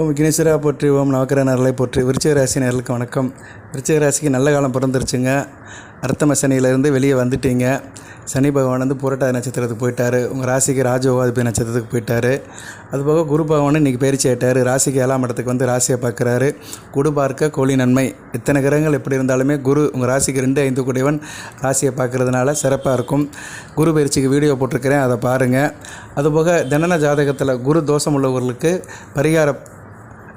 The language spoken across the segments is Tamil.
ஓம் விக்னேஸ்வரா போற்றி ஓம் நவக்கர நேரலை போற்றி. விருச்சிக ராசி நேர்களுக்கு வணக்கம். விருச்சிக ராசிக்கு நல்ல காலம் பிறந்துருச்சுங்க. அர்த்தம சனியிலேருந்து வெளியே வந்துட்டீங்க. சனி பகவான் வந்து புரட்டாதி நட்சத்திரத்துக்கு போயிட்டார். உங்கள் ராசிக்கு ராஜோகாதிபதி நட்சத்திரத்துக்கு போயிட்டார். அதுபோக குரு பகவான் இன்றைக்கி பயிற்சி ஆகிட்டார் ராசிக்கு ஏழாம் இடத்துக்கு வந்து ராசியை பார்க்குறாரு. குடு பார்க்க கோழி நன்மை. இத்தனை கிரகங்கள் எப்படி இருந்தாலுமே குரு உங்கள் ராசிக்கு ரெண்டு ஐந்து கூடியவன் ராசியை பார்க்குறதுனால சிறப்பாக இருக்கும். குரு பயிற்சிக்கு வீடியோ போட்டிருக்கிறேன். அதை பாருங்கள் அதுபோக தினன ஜாதகத்தில் குரு தோஷம் உள்ளவர்களுக்கு பரிகார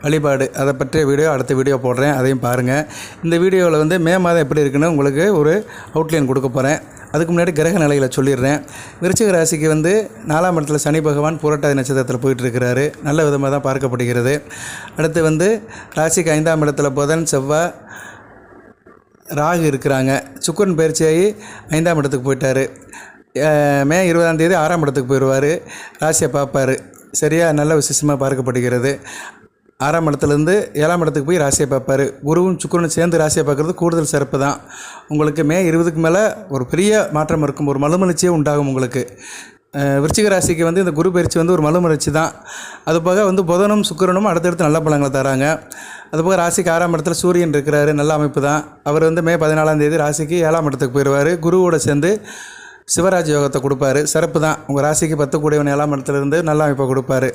வழிபாடு அதை பற்றிய வீடியோ அடுத்த வீடியோ போடுறேன் அதையும் பாருங்கள் இந்த வீடியோவில் வந்து மே மாதம் எப்படி இருக்குன்னு உங்களுக்கு ஒரு அவுட்லைன் கொடுக்க போகிறேன் அதுக்கு முன்னாடி கிரக நிலைகளை சொல்லிடுறேன். விருச்சிக ராசிக்கு வந்து நாலாம் இடத்துல சனி பகவான் புரட்டாதி நட்சத்திரத்தில் போயிட்டுருக்கிறாரு. நல்ல விதமாக தான் பார்க்கப்படுகிறது. அடுத்து வந்து ராசிக்கு ஐந்தாம் இடத்துல புதன் செவ்வாய் ராகு இருக்கிறாங்க. சுக்கரன் பயிற்சியாகி ஐந்தாம் இடத்துக்கு போயிட்டார். மே இருபதாம் தேதி ஆறாம் இடத்துக்கு போயிடுவார். ராசியை பார்ப்பார். சரியாக நல்ல விசேஷமாக பார்க்கப்படுகிறது. ஆறாம் இடத்துலேருந்து ஏழாம் இடத்துக்கு போய் ராசியை பார்ப்பார். குருவும் சுக்கரனும் சேர்ந்து ராசியை பார்க்குறது கூடுதல் சிறப்பு தான். உங்களுக்கு மே இருபதுக்கு மேலே ஒரு பெரிய மாற்றம் இருக்கும். ஒரு மலுமலர்ச்சியே உண்டாகும் உங்களுக்கு. விருச்சிக ராசிக்கு வந்து இந்த குரு பயிற்சி வந்து ஒரு மலுமலர்ச்சி தான். அதுபோக வந்து புதனும் சுக்கிரனும் அடுத்தடுத்து நல்ல பலங்களை தராங்க. அதுபோக ராசிக்கு ஆறாம் இடத்துல சூரியன் இருக்கிறாரு. நல்ல அமைப்பு தான். அவர் வந்து மே பதினாலாம் தேதி ராசிக்கு ஏழாம் இடத்துக்கு போயிடுவார். குருவோட சேர்ந்து சிவராஜ் யோகத்தை கொடுப்பாரு. சிறப்பு தான். உங்கள் ராசிக்கு பத்து கூடியவன் ஏழாம் இடத்துலேருந்து நல்ல அமைப்பை கொடுப்பாரு.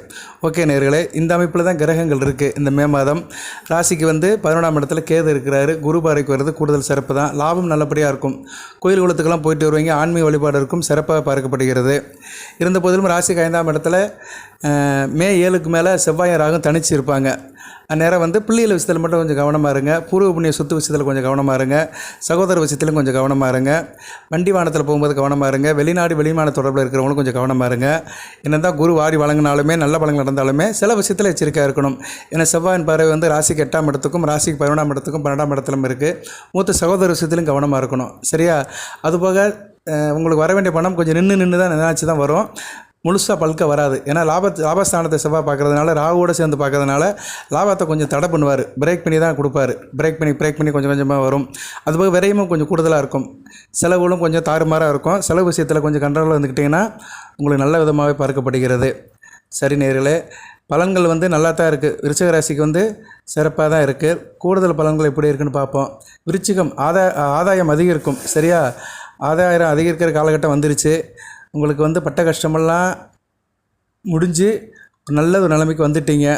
ஓகே நேர்களே இந்த அமைப்பில் தான் கிரகங்கள் இருக்குது இந்த மே மாதம் ராசிக்கு வந்து பதினொன்றாம் இடத்துல கேது இருக்கிறாரு. குரு பாறைக்கு வர்றது கூடுதல் சிறப்பு தான். லாபம் நல்லபடியாக இருக்கும். கோயில் குளத்துக்கெல்லாம் போயிட்டு வருவீங்க. ஆன்மீக வழிபாடு இருக்கும். சிறப்பாக பார்க்கப்படுகிறது. இருந்த போதிலும் ராசிக்கு ஐந்தாம் இடத்துல மே ஏழுக்கு மேலே செவ்வாயும் ராகும் தனிச்சு இருப்பாங்க அந்நேரம் வந்து பிள்ளைகள் விஷயத்தில் மட்டும் கொஞ்சம் கவனமாக இருங்க. பூர்வ புண்ணிய சொத்து விஷயத்தில் கொஞ்சம் கவனமாக இருங்க. சகோதர விஷயத்திலும் கொஞ்சம் கவனமாக இருங்க. வண்டி வாகனத்தில் போகும்போது கவனமாக இருங்க. வெளிநாடு வெளிமான தொடர்பில் இருக்கிறவங்களும் கொஞ்சம் கவனமாக இருங்க. என்ன தான் குரு வாரி வழங்கினாலுமே நல்ல பலங்கள் நடந்தாலுமே சில விஷயத்தில் எச்சரிக்கையாக இருக்கணும். ஏன்னா செவ்வாயின் பறவை வந்து ராசிக்கு எட்டாம் இடத்துக்கும் ராசிக்கு பதினொன்றாம் இடத்துக்கும் பன்னெண்டாம் இடத்துலும் இருக்குது மூத்த சகோதர விஷயத்திலும் கவனமாக இருக்கணும். சரியா? அதுபோக உங்களுக்கு வர வேண்டிய பணம் கொஞ்சம் நின்று நின்று தான் நினைச்சு தான் வரும். முழுசாக பல்க வராது. ஏன்னா லாபத்து லாபஸ்தானத்தை செவ்வாய் பார்க்குறதுனால ராகுவோட சேர்ந்து பார்க்கறதுனால லாபத்தை கொஞ்சம் தடை பண்ணுவார். பிரேக் பண்ணி தான் கொடுப்பாரு. பிரேக் பண்ணி பிரேக் பண்ணி கொஞ்சம் கொஞ்சமாக வரும். அதுபோக விரையமும் கொஞ்சம் கூடுதலாக இருக்கும். செலவுகளும் கொஞ்சம் தாறுமாறாக இருக்கும். செலவு விஷயத்தில் கொஞ்சம் கண்ட்ரோலில் இருந்துக்கிட்டிங்கன்னா உங்களுக்கு நல்ல விதமாகவே பார்க்கப்படுகிறது. சரி நேர்களே பலன்கள் வந்து நல்லா தான் இருக்குது விருச்சிக ராசிக்கு வந்து சிறப்பாக தான் இருக்குது கூடுதல் பலன்கள் எப்படி இருக்குன்னு பார்ப்போம். விருச்சிகம் ஆதாய ஆதாயம் அதிகரிக்கும். சரியா? ஆதாயம் அதிகரிக்கிற காலகட்டம் வந்துருச்சு. உங்களுக்கு வந்து பட்ட கஷ்டமெல்லாம் முடிஞ்சு நல்ல ஒரு நிலைமைக்கு வந்துட்டீங்க.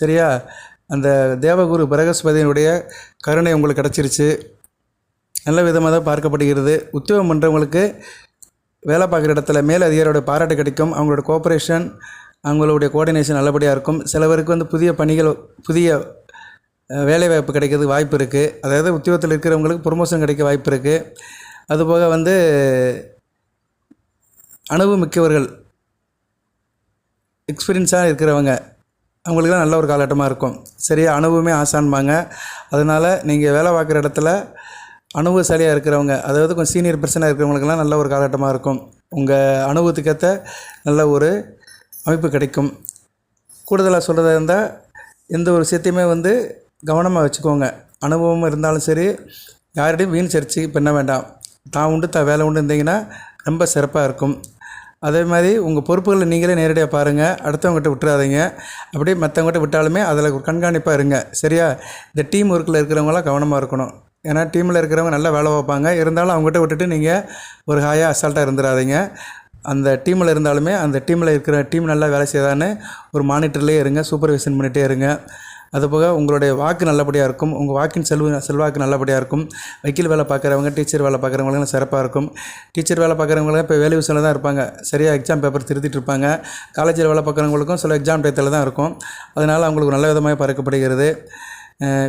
சரியா? அந்த தேவகுரு பிரகஸ்பதியினுடைய கருணை உங்களுக்கு கிடச்சிருச்சு. நல்ல விதமாக தான் பார்க்கப்படுகிறது. உத்தியோகம் பண்ணுறவங்களுக்கு வேலை பார்க்குற இடத்துல மேல் அதிகாரியோட பாராட்டு கிடைக்கும். அவங்களோட கோஆப்ரேஷன் அவங்களுடைய கோஆர்டினேஷன் நல்லபடியாக இருக்கும். சிலவருக்கு வந்து புதிய பணிகள் புதிய வேலைவாய்ப்பு கிடைக்கிறதுக்கு வாய்ப்பு இருக்குது அதாவது உத்தியோகத்தில் இருக்கிறவங்களுக்கு ப்ரொமோஷன் கிடைக்க வாய்ப்பு இருக்குது அதுபோக வந்து அனுபவமிக்கவர்கள் எக்ஸ்பீரியன்ஸாக இருக்கிறவங்க அவங்களுக்குலாம் நல்ல ஒரு காலகட்டமாக இருக்கும். சரியா அனுபவமே ஆசான்பாங்க. அதனால் நீங்கள் வேலை பார்க்குற இடத்துல அனுபவசாலியாக இருக்கிறவங்க அதாவது கொஞ்சம் சீனியர் பர்சனாக இருக்கிறவங்களுக்கெல்லாம் நல்ல ஒரு காலகட்டமாக இருக்கும். உங்கள் அனுபவத்துக்கேற்ற நல்ல ஒரு அமைப்பு கிடைக்கும். கூடுதலாக சொல்கிறதா இருந்தால் எந்த ஒரு விஷயத்தையுமே வந்து கவனமாக வச்சுக்கோங்க. அனுபவம் இருந்தாலும் சரி யார்கிட்டையும் வீண் சர்ச்சை பண்ண வேண்டாம். தான் உண்டு தான் வேலை உண்டு இருந்தீங்கன்னா ரொம்ப சிறப்பாக இருக்கும். அதே மாதிரி உங்கள் பொறுப்புகளை நீங்களே நேரடியாக பாருங்கள் அடுத்தவங்ககிட்ட விட்டுறாதீங்க. அப்படியே மற்றவங்ககிட்ட விட்டாலுமே அதில் கண்காணிப்பாக இருங்க. சரியா? இந்த டீம் ஒர்க்கில் இருக்கிறவங்களாம் கவனமாக இருக்கணும். ஏன்னா டீமில் இருக்கிறவங்க நல்லா வேலை பார்ப்பாங்க. இருந்தாலும் அவங்ககிட்ட விட்டுட்டு நீங்கள் ஒரு ஹாயாக அசால்ட்டாக இருந்துடாதீங்க அந்த டீமில் இருந்தாலுமே அந்த டீமில் இருக்கிற டீம் நல்லா வேலை செய்தான்னு ஒரு மானிட்டர்லேயே இருங்க. சூப்பர்விஷன் பண்ணிகிட்டே இருங்க. அதுபோக உங்களுடைய வாக்கு நல்லபடியாக இருக்கும். உங்கள் வாக்கின் செல்வ செல்வாக்கு நல்லபடியாக இருக்கும். வக்கீல் வேலை பார்க்குறவங்க டீச்சர் வேலை பார்க்குறவங்களுக்குலாம் சிறப்பாக இருக்கும். டீச்சர் வேலை பார்க்குறவங்களாம் இப்போ வேலை விஷயத்தில் தான் இருப்பாங்க. சரியாக எக்ஸாம் பேப்பர் திருத்திட்டு இருப்பாங்க. காலேஜில் வேலை பார்க்குறவங்களுக்கும் சில எக்ஸாம் டயத்தில் தான் இருக்கும். அதனால் அவங்களுக்கு நல்ல விதமாக பறக்கப்படுகிறது.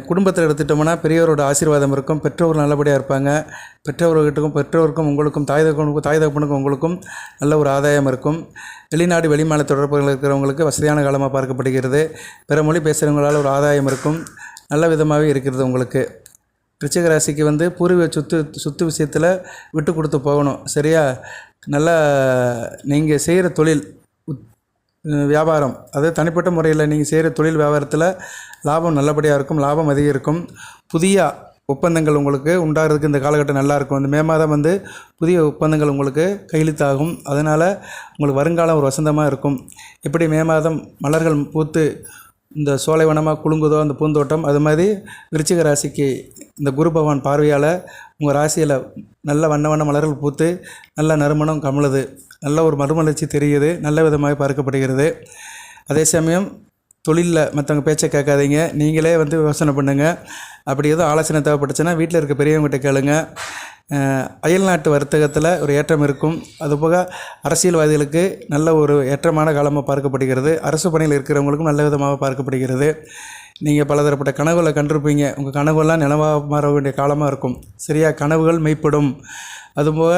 குடும்பத்தில் எடுத்துட்டோம்னா பெரியவரோட ஆசீர்வாதம் இருக்கும். பெற்றோர் நல்லபடியாக இருப்பாங்க. பெற்றோர்கிட்டக்கும் பெற்றோருக்கும் உங்களுக்கும் தாய் தகப்பனுக்கும் தாய் தகப்பனுக்கும் உங்களுக்கும் நல்ல ஒரு ஆதாயம் இருக்கும். வெளிநாடு வெளிமாநில தொடர்புகள் இருக்கிறவங்களுக்கு வசதியான காலமாக பார்க்கப்படுகிறது. பிற மொழி பேசுகிறவங்களால் ஒரு ஆதாயம் இருக்கும். நல்ல விதமாகவே இருக்கிறது உங்களுக்கு. ரிச்சிக ராசிக்கு வந்து பூர்வீக சுத்து சுத்து விஷயத்தில் விட்டு கொடுத்து போகணும். சரியா? நல்லா நீங்கள் செய்கிற தொழில் வியாபாரம். அதாவது தனிப்பட்ட முறையில் நீங்கள் செய்கிற தொழில் வியாபாரத்தில் லாபம் நல்லபடியாக இருக்கும் லாபம் அதிகரிக்கும். புதிய ஒப்பந்தங்கள் உங்களுக்கு உண்டாகிறதுக்கு இந்த காலகட்டம் நல்லாயிருக்கும் இந்த மே மாதம் வந்து புதிய ஒப்பந்தங்கள் உங்களுக்கு கையெழுத்தாகும். அதனால் உங்களுக்கு வருங்காலம் ஒரு வசந்தமாக இருக்கும். எப்படி மே மாதம் மலர்கள் பூத்து இந்த சோலைவனமாக குலுங்குதோ அந்த பூந்தோட்டம் அது மாதிரி விருச்சிக ராசிக்கு இந்த குரு பகவான் பார்வையால் உங்கள் ராசியில் நல்ல வண்ண வண்ண மலர்கள் பூத்து நல்ல நறுமணம் கமலுது நல்ல ஒரு மறுமலர்ச்சி தெரியுது நல்ல விதமாக பார்க்கப்படுகிறது. அதே சமயம் தொழிலில் மற்றவங்க பேச்சை கேட்காதீங்க. நீங்களே வந்து யோசனை பண்ணுங்கள் அப்படி எதுவும் ஆலோசனை தேவைப்பட்டுச்சுன்னா வீட்டில் இருக்க பெரியவங்ககிட்ட கேளுங்க. அயல் அயல்நாட்டு வர்த்தகத்தில் ஒரு ஏற்றம் இருக்கும். அதுபோக அரசியல்வாதிகளுக்கு நல்ல ஒரு ஏற்றமான காலமாக பார்க்கப்படுகிறது. அரசு பணியில் இருக்கிறவங்களுக்கும் நல்ல விதமாக பார்க்கப்படுகிறது. நீங்கள் பலதரப்பட்ட கனவுகளை கண்டிருப்பீங்க. உங்கள் கனவுலாம் நினைவாக மாற வேண்டிய காலமாக இருக்கும். சரியா கனவுகள் மெய்ப்படும். அதுபோக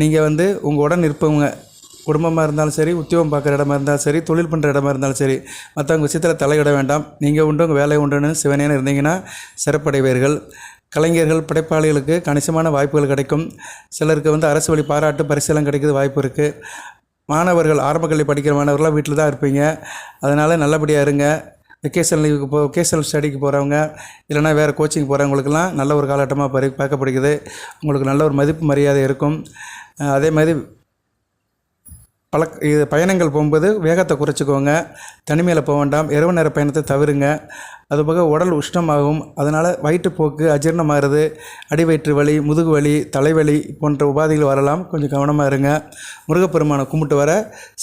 நீங்கள் வந்து உங்கள் உடன் இருப்பவங்க குடும்பமாக இருந்தாலும் சரி உத்தியோகம் பார்க்குற இடமா இருந்தாலும் சரி தொழில் பண்ணுற இடமா இருந்தாலும் சரி மற்றவங்க விஷயத்தில் தலையிட வேண்டாம். நீங்கள் உண்டு உங்கள் வேலை உண்டுன்னு சிவனேன்னு இருந்தீங்கன்னா சிறப்படைவீர்கள். கலைஞர்கள் படைப்பாளிகளுக்கு கணிசமான வாய்ப்புகள் கிடைக்கும். சிலருக்கு வந்து அரசு வழி பாராட்டு பரிசீலனம் கிடைக்கிறது வாய்ப்பு இருக்குது மாணவர்கள் ஆரம்ப கல்வி படிக்கிற மாணவர்களாம் வீட்டில் தான் இருப்பீங்க. அதனால் நல்லபடியாக இருங்க. வெக்கேஷன் லீவுக்கு போ வெக்கேஷனல் ஸ்டடிக்கு போகிறவங்க இல்லைனா வேறு கோச்சிங் போகிறவங்களுக்கெல்லாம் நல்ல ஒரு காலகட்டமாக பறி பார்க்கப்படுகிறது. உங்களுக்கு நல்ல ஒரு மதிப்பு மரியாதை இருக்கும். அதே மாதிரி பழக் இது பயணங்கள் போகும்போது வேகத்தை குறைச்சிக்கோங்க. தனிமையில் போக வேண்டாம். இரவு நேர பயணத்தை தவிருங்க. அதுபோக உடல் உஷ்ணமாகும். அதனால் வயிற்றுப்போக்கு அஜீர்ணமாகிறது. அடிவயிற்று வலி முதுகு வலி தலைவலி போன்ற உபாதைகள் வரலாம். கொஞ்சம் கவனமாக இருங்க. முருகப்பெருமானை கும்பிட்டு வர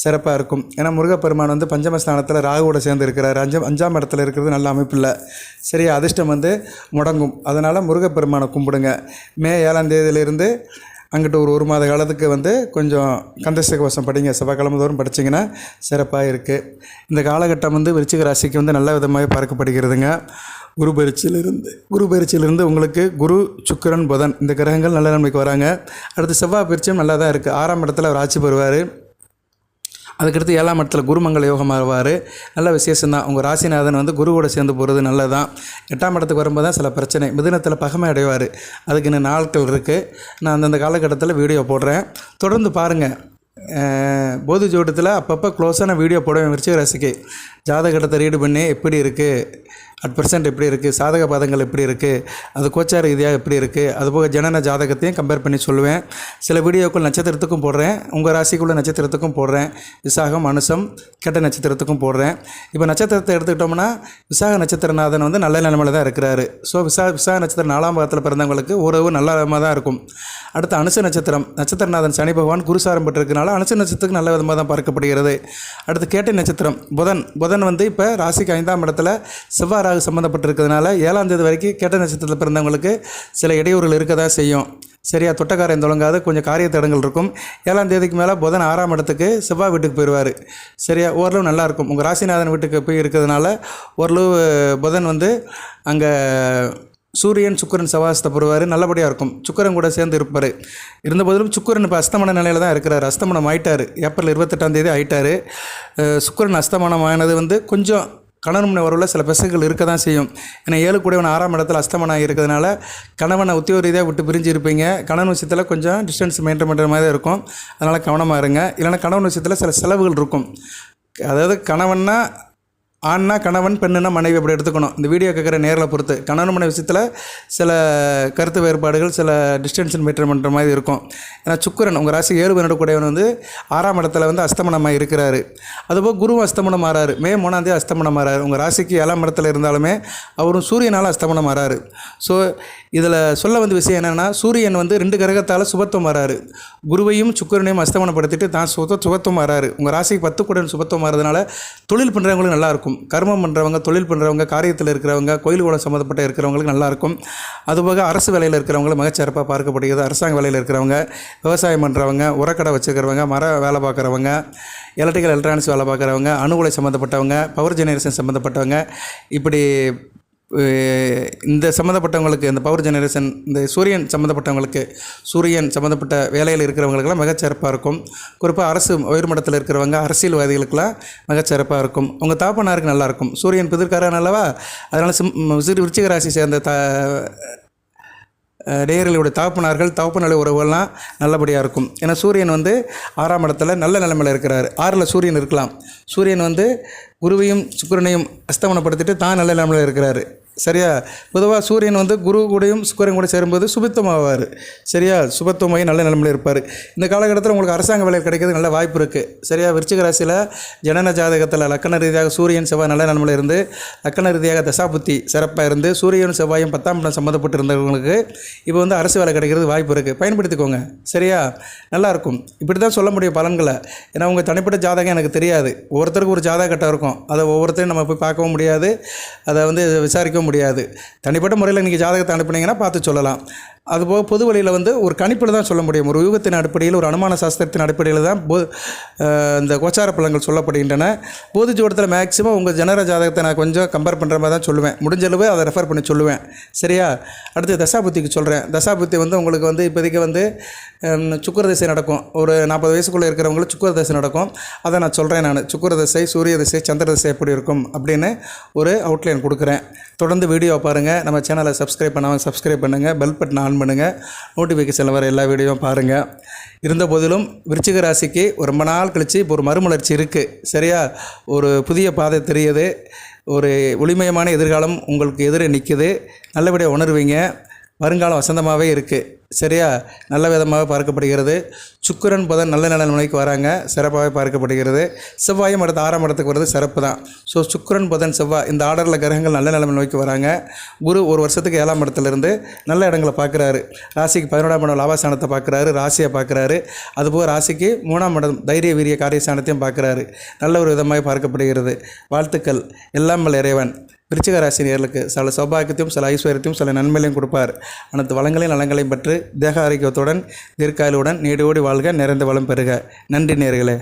சிறப்பாக இருக்கும். ஏன்னா முருகப்பெருமான் வந்து பஞ்சமஸ்தானத்தில் ராகுவோட சேர்ந்து இருக்கிறார் அஞ்சாம் அஞ்சாம் இடத்துல இருக்கிறது நல்ல அமைப்பு இல்லை சரியா அதிர்ஷ்டம் வந்து முடங்கும். அதனால் முருகப்பெருமானை கும்பிடுங்க. மே ஏழாம் தேதியிலிருந்து அங்கிட்ட ஒரு ஒரு மாத காலத்துக்கு வந்து கொஞ்சம் கந்தசகவசம் படிங்க. செவ்வாய்க்கிழமை தோறும் படிச்சிங்கன்னா சிறப்பாக இருக்குது இந்த காலகட்டம் வந்து விருச்சிக ராசிக்கு வந்து நல்ல விதமாக பார்க்கப்படுகிறதுங்க. குரு பயிற்சியிலிருந்து குரு பயிற்சியிலிருந்து உங்களுக்கு குரு சுக்கிரன் புதன் இந்த கிரகங்கள் நல்ல நன்மைக்கு வராங்க. அடுத்து செவ்வாய் பயிற்சியும் நல்லா தான் இருக்குது ஆறாம் இடத்துல அவர் ஆட்சி பெறுவார் அதுக்கடுத்து ஏழாம் இடத்துல குருமங்கள யோகம் வருவார் நல்ல விசேஷந்தான் உங்கள் ராசிநாதன் வந்து குரு கூட சேர்ந்து போகிறது நல்லதான் எட்டாம் இடத்துக்கு வரும்போது தான் சில பிரச்சனை. மிதுனத்தில் பகமை அடைவார். அதுக்கு இன்னும் நாட்கள் இருக்குது நான் அந்தந்த காலகட்டத்தில் வீடியோ போடுறேன். தொடர்ந்து பாருங்கள் போதி ஜோட்டத்தில் அப்பப்போ க்ளோஸான வீடியோ போடுவேன். விருச்சிக ராசிக்கு. ஜாதகத்தை ரீடு பண்ணி எப்படி இருக்குது அட் பர்சன்ட் எப்படி இருக்குது சாதக பாதங்கள் எப்படி இருக்குது அது கோச்சார ரீதியாக எப்படி இருக்குது அதுபோக ஜனன ஜாதகத்தையும் கம்பேர் பண்ணி சொல்லுவேன். சில வீடியோக்கள் நட்சத்திரத்துக்கும் போடுறேன். உங்கள் ராசிக்குள்ள நட்சத்திரத்துக்கும் போடுறேன். விசாகம் அனுசம் கெட்ட நட்சத்திரத்துக்கும் போடுறேன். இப்போ நட்சத்திரத்தை எடுத்துக்கிட்டோம்னா விசாக நட்சத்திரநாதன் வந்து நல்ல நிலமையில தான் இருக்கிறாரு. ஸோ விசா விசாக நட்சத்திரம் நாலாம் பாதத்தில் பிறந்தவங்களுக்கு உறவு நல்ல விதமாக தான் இருக்கும். அடுத்து அனுச நட்சத்திரம். நட்சத்திரநாதன் சனி பகவான் குருசாரம் பெற்றிருக்கனால அனுச நட்சத்திரத்துக்கு நல்ல விதமாக தான் பார்க்கப்படுகிறது. அடுத்து கேட்டை நட்சத்திரம். புதன். புதன் வந்து இப்போ ராசிக்கு ஐந்தாம் இடத்துல செவ்வாய் ராகு சம்மந்தப்பட்டிருக்கிறதுனால ஏழாம் தேதி வரைக்கும் கேட்ட நட்சத்திரத்தில் பிறந்தவங்களுக்கு சில இடையூறுகள் இருக்க தான் செய்யும். சரியா தொட்டக்காரன் தொடங்காது கொஞ்சம் காரிய தடங்கள் இருக்கும். ஏழாம் தேதிக்கு மேலே புதன் ஆறாம் இடத்துக்கு செவ்வாய் வீட்டுக்கு போயிடுவார் சரியா ஓரளவு நல்லாயிருக்கும் உங்கள் ராசிநாதன் வீட்டுக்கு போய் இருக்கிறதுனால ஓரளவு புதன் வந்து அங்கே சூரியன் சுக்கிரன் சவாசத்தை பெறுவார் நல்லபடியாக இருக்கும். சுக்கிரன் கூட சேர்ந்து இருப்பார். இருந்த சுக்கரன் சுக்கிரன் இப்போ அஸ்தமன நிலையில் தான் இருக்கிறார். அஸ்தமனம் ஆயிட்டார். ஏப்ரல் இருபத்தெட்டாம் தேதி ஆயிட்டார். சுக்கரன் சுக்கிரன் அஸ்தமனம் ஆனது வந்து கொஞ்சம் கணவன் உறவில் சில பெசகுகள் இருக்க தான் செய்யும். ஏன்னா ஏழு கூடவன் ஆறாம் இடத்துல அஸ்தமனம் இருக்கிறதுனால கணவனை உத்தியோக ரீதியாக விட்டு பிரிஞ்சு இருப்பீங்க கணவன் விஷயத்தில் கொஞ்சம் டிஸ்டன்ஸ் மெயின்டைன் பண்ணுற மாதிரி தான் இருக்கும். அதனால் கவனமாக இருங்க. இல்லைன்னா கணவன் விஷயத்தில் சில செலவுகள் இருக்கும். அதாவது கணவன்னா ஆண்னா கணவன் பெண்ணுனா மனைவி அப்படி எடுத்துக்கணும். இந்த வீடியோ கேட்குற நேரில் பொறுத்து. கணவன் மனைவி விஷயத்தில் சில கருத்து வேறுபாடுகள் சில டிஸ்டன்ஷன் மெயின்டைன் பண்ணுற மாதிரி இருக்கும். ஏன்னா சுக்கரன் உங்கள் ராசி ஏழு பன்னெண்டுக்கூடியவன் வந்து ஆறாம் இடத்துல வந்து அஸ்தமனமாக இருக்கிறாரு. அதுபோல் குருவும் அஸ்தமனம் மாறாரு மே மூணாந்தே அஸ்தமனம் மாறாரு உங்கள் ராசிக்கு ஏழாம் இடத்துல இருந்தாலுமே அவரும் சூரியனால் அஸ்தமனம் மாறாரு ஸோ இதில் சொல்ல வந்த விஷயம் என்னென்னா சூரியன் வந்து ரெண்டு கிரகத்தால் சுபத்துவம் வராரு குருவையும் சுக்கிரனையும் அஸ்தமனப்படுத்திட்டு தான் சுத சுபத்துவம் வராரு உங்கள் ராசிக்கு பத்து கூட சுபத்துவம் மாறதுனால தொழில் பண்ணுறவங்களுக்கு நல்லாயிருக்கும் கர்மம் பண்ணுறவங்க தொழில் பண்ணுறவங்க காரியத்தில் இருக்கிறவங்க கோயில் கூட சம்மந்தப்பட்ட இருக்கிறவங்களுக்கு நல்லாயிருக்கும். அதுபோக அரசு வேலையில் இருக்கிறவங்களும் மிகச்சிறப்பாக பார்க்கப்படுகிறது அரசாங்க வேலையில் இருக்கிறவங்க விவசாயம் பண்ணுறவங்க உரக்கடை வச்சுருக்கிறவங்க மர வேலை பார்க்குறவங்க எலக்ட்ரிக்கல் எலக்ட்ரானிக்ஸ் வேலை பார்க்குறவங்க அணுகுலை சம்மந்தப்பட்டவங்க பவர் ஜெனரேஷன் சம்மந்தப்பட்டவங்க இப்படி இந்த சம்மந்தப்பட்டவங்களுக்கு இந்த பவர் ஜெனரேஷன் இந்த சூரியன் சம்மந்தப்பட்டவங்களுக்கு சூரியன் சம்மந்தப்பட்ட வேலையில் இருக்கிறவங்களுக்கெல்லாம் மிகச்சிறப்பாக இருக்கும். குறிப்பாக அரசு உயர்மட்டத்தில் இருக்கிறவங்க அரசியல்வாதிகளுக்கெல்லாம் மிகச்சிறப்பாக இருக்கும். உங்கள் தாப்பனாருக்கு நல்லாயிருக்கும் சூரியன் பிதிர்காரன் அல்லவா? அதனால் சிம் விருச்சிக ராசி சேர்ந்த த நேயர்களுடைய தகப்பனார்கள் தகப்பநிலை உறவுகள்லாம் நல்லபடியாக இருக்கும். ஏன்னா சூரியன் வந்து ஆறாம் இடத்துல நல்ல நிலைமையில் இருக்கிறார். ஆறில் சூரியன் இருக்கலாம். சூரியன் வந்து குருவையும் சுக்கரனையும் அஸ்தமனப்படுத்திட்டு தான் நல்ல நிலைமையில் இருக்கிறாரு. சரியா? பொதுவாக சூரியன் வந்து குரு கூடயும் சுக்கரன் கூட சேரும்போது சுபித்தமாவார். சரியா? சுபத்துவமாகி நல்ல நிலைமையில் இருப்பார். இந்த காலகட்டத்தில் உங்களுக்கு அரசாங்க வேலை கிடைக்கிறது நல்ல வாய்ப்பு இருக்குது சரியா? விருச்சிக ராசியில் ஜனன ஜாதகத்தில் லக்கண ரீதியாக சூரியன் செவ்வாய் நல்ல நிலைமையில் இருந்து லக்கண ரீதியாக தசாபுத்தி சிறப்பாக இருந்து சூரியன் செவ்வாயும் பத்தாம் இடம் சம்மந்தப்பட்டிருந்தவங்களுக்கு இப்போ வந்து அரசு வேலை கிடைக்கிறது வாய்ப்பு இருக்குது பயன்படுத்திக்கோங்க. சரியா? நல்லாயிருக்கும் இப்படி தான் சொல்ல முடியும் பலன்களை. ஏன்னா உங்கள் தனிப்பட்ட ஜாதகம் எனக்கு தெரியாது. ஒவ்வொருத்தருக்கும் ஒரு ஜாதக கட்டம் இருக்கும். அதை ஒவ்வொருத்தரையும் நம்ம போய் பார்க்கவும் முடியாது. அதை வந்து விசாரிக்கவும் முடியாது. தனிப்பட்ட முறையில் நீங்கள் ஜாதகத்தை அனுப்புனீங்கன்னா பார்த்து சொல்லலாம். அதுபோக பொது வழியில் வந்து ஒரு கணிப்பில் தான் சொல்ல முடியும். ஒரு யூகத்தின் அடிப்படையில் ஒரு அனுமான சாஸ்திரத்தின் அடிப்படையில் தான் போ இந்த கோச்சார பலன்கள் சொல்லப்படுகின்றன. போதி ஜோடத்தில் மேக்ஸிமம் உங்கள் ஜனர ஜாதகத்தை நான் கொஞ்சம் கம்பேர் பண்ணுற மாதிரி தான் சொல்லுவேன். முடிஞ்ச அளவு அதை ரெஃபர் பண்ணி சொல்லுவேன். சரியா? அடுத்து தசாபுத்திக்கு சொல்கிறேன் தசாபுத்தி வந்து உங்களுக்கு வந்து இப்போதைக்கு வந்து ஹம், திசை நடக்கும். ஒரு நாற்பது வயசுக்குள்ளே இருக்கிறவங்களுக்கு சுக்கிர தசை நடக்கும். அதை நான் சொல்கிறேன் நான். சுக்கிர தசை சூரிய திசை சந்திர தசை எப்படி இருக்கும் அப்படின்னு ஒரு அவுட்லைன் கொடுக்குறேன். தொடர்ந்து வீடியோ பாருங்கள் நம்ம சேனலை சப்ஸ்கிரைப் பண்ணாமல் சப்ஸ்கிரைப் பண்ணுங்கள் பெல் பட்டன் ஆன் பண்ணுங்கள் நோட்டிஃபிகேஷனில் வர எல்லா வீடியோவும் பாருங்கள் இருந்த போதிலும் விருச்சிக ராசிக்கு ரொம்ப நாள் கழித்து இப்போ ஒரு மறுமலர்ச்சி இருக்குது சரியா? ஒரு புதிய பாதை தெரியுது. ஒரு ஒளிமயமான எதிர்காலம் உங்களுக்கு எதிரே நிற்குது நல்லபடியாக உணர்வீங்க. வருங்காலம் வசந்தமாகவே இருக்குது சரியா? நல்ல விதமாக பார்க்கப்படுகிறது. சுக்கிரன் புதன் நல்ல நல்ல நிலைக்கு வராங்க. சிறப்பாக பார்க்கப்படுகிறது. செவ்வாயும் அடுத்த ஆறாம் இடத்துக்கு வருது சிறப்பு தான் ஸோ சுக்கிரன் புதன் செவ்வாய் இந்த ஆர்டரில் கிரகங்கள் நல்ல நிலைமை நோக்கி வராங்க. குரு ஒரு வருஷத்துக்கு ஏழாம் இடத்துலேருந்து நல்ல இடங்களை பார்க்குறாரு. ராசிக்கு பதினோராம் இடம் லாபஸ்தானத்தை பார்க்குறாரு ராசியை பார்க்குறாரு. அதுபோக ராசிக்கு மூணாம் இடம் தைரிய வீரிய காரியஸ்தானத்தையும் பார்க்குறாரு. நல்ல ஒரு விதமாக பார்க்கப்படுகிறது. வாழ்த்துக்கள். எல்லாம் இறைவன். விருச்சிக ராசினியர்களுக்கு சில சௌபாகியத்தையும் சில ஐஸ்வர்யத்தையும் சில நன்மைகளையும் கொடுப்பார். அனைத்து வளங்களையும் நலங்களையும் பெற்று தேக ஆரோக்கியத்துடன் தீர்க்காயலுடன் நீடோடி வாழ்க நிறைந்த வளம் பெறுக நன்றி நேர்களே